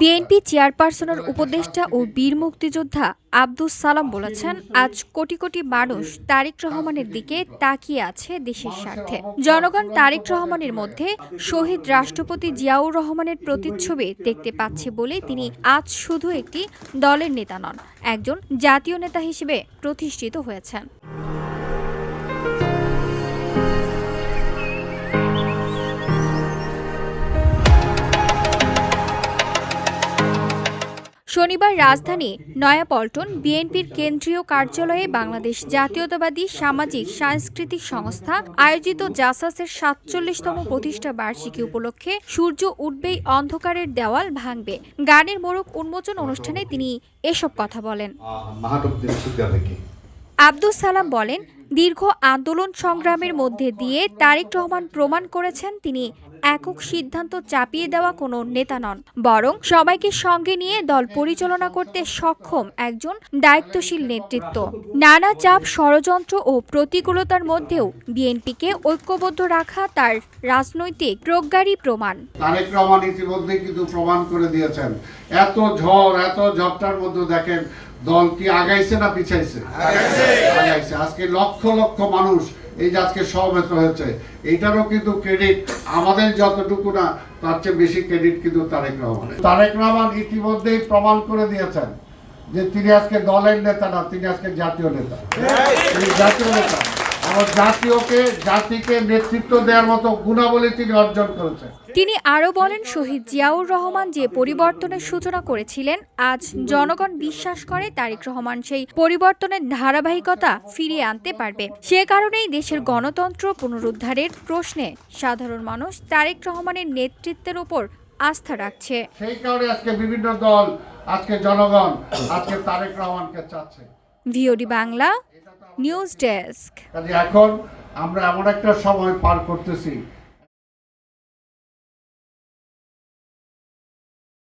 BNP চেয়ারপারসনের উপদেষ্টা ও বীর মুক্তিযোদ্ধা আব্দুস সালাম বলেছেন আজ কোটি কোটি মানুষ তারেক রহমানের দিকে তাকিয়ে আছে দেশের স্বার্থে। জনগণ তারেক রহমানের মধ্যে শহীদ রাষ্ট্রপতি জিয়াউর রহমানের প্রতিচ্ছবি দেখতে পাচ্ছে বলে তিনি আজ শুধু একটি দলের নেতা নন একজন জাতীয় নেতা হিসেবে প্রতিষ্ঠিত হয়েছেন। শনিবার রাজধানী নয়াপল্টন বিএনপির কেন্দ্রীয় কার্যালয়ে বাংলাদেশ জাতীয়তাবাদী সামাজিক সাংস্কৃতিক সংস্থা আয়োজিত জাসাসের সাতচল্লিশতম প্রতিষ্ঠা বার্ষিকী উপলক্ষে সূর্য উঠবেই অন্ধকারের দেওয়াল ভাঙবে। গানের মোড়ক উন্মোচন অনুষ্ঠানে তিনি এসব কথা বলেন। আব্দুস সালাম বলেন দীর্ঘ আন্দোলন সংগ্রামের মধ্যে দিয়ে তারেক রহমান প্রমাণ করেছেন তিনি একক সিদ্ধান্ত চাপিয়ে দেওয়া কোনো নেতা নন, বরং সবাইকে সঙ্গে নিয়ে দল পরিচালনা করতে সক্ষম একজন দায়িত্বশীল নেতৃত্ব। নানা চাপ, ষড়যন্ত্র ও প্রতিকূলতার মধ্যেও বিএনপিকে ঐক্যবদ্ধ রাখা তার রাজনৈতিক প্রজ্ঞারই প্রমাণ। তারেক রহমান ইতিমধ্যে কিন্তু প্রমাণ করে দিয়েছেন, এত ঝড়, এত ঝড়টার মধ্যে দেখেন দল কি আগাইছে না পিছাইছে? আজকে লক্ষ লক্ষ মানুষ এই যে আজকে সমবেত হয়েছে এটারও কিন্তু ক্রেডিট আমাদের যতটুকু না, তার চেয়ে বেশি ক্রেডিট কিন্তু তারেক রহমান। তারেক রহমান ইতিমধ্যেই প্রমাণ করে দিয়েছেন যে তিনি আজকে দলের নেতা না, তিনি আজকে জাতীয় নেতা। জাতীয় নেতা। জাতীয়কে জাতিকে নেতৃত্ব দেওয়ার মতো গুণাবলী তিনি অর্জন করেছেন। তিনি আরও বলেন শহীদ জিয়াউর রহমান যে পরিবর্তনের সূচনা করেছিলেন আজ জনগণ বিশ্বাস করে তারেক রহমান সেই পরিবর্তনের ধারাবাহিকতা ফিরিয়ে আনতে পারবে। সে কারণেই দেশের গণতন্ত্র পুনরুদ্ধারের প্রশ্নে সাধারণ মানুষ তারেক রহমানের নেতৃত্বের উপর আস্থা রাখছে। সেই কারণে আজকে বিভিন্ন দল আজকে জনগণ আজকে তারেক রহমানকে চাচ্ছে। VOD Bangla news desk. এখন আমরা এমন একটা সময় পার করতেছি